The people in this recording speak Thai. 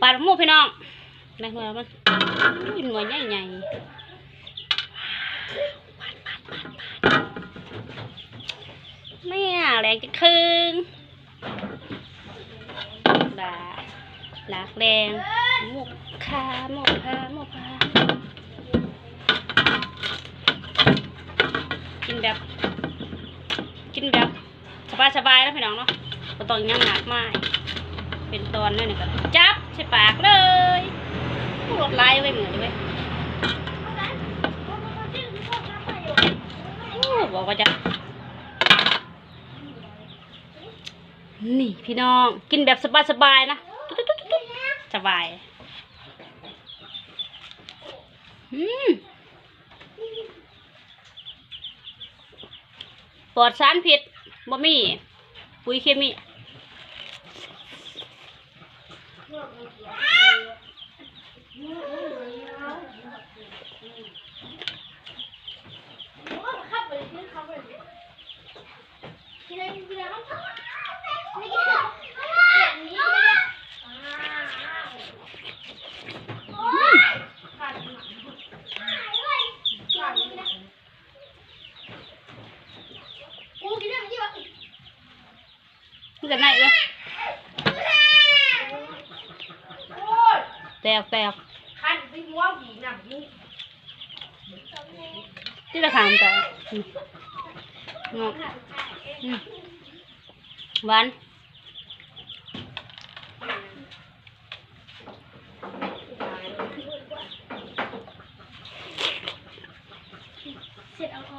ปาดหมูพี่น้องได้หน่วยมันหน่วยใหญ่ใหญ่ไม่อะแรงจะครึ่งดาหลักแรงหมกคาหมกคาหมกคากินแบบ กินแบบสบายๆนะพี่น้องเนาะบ่ต้องยังหนักมาก เป็นตอนนั่นนี่ก็จับ ใส่ปากเลยรถไล่ไว้เหมือนไว้ยบอกว่าจะ นี่พี่น้องกินแบบสบายๆนะสบายอืมปลอดสารพิษบ่มี ปุ๋ยเคมี มันจะไหนเลย แตกแตกคันไปหัวผีหนังนี่ที่จะขามแตกอืมงอกอืมหวานเสร็จเอาพอ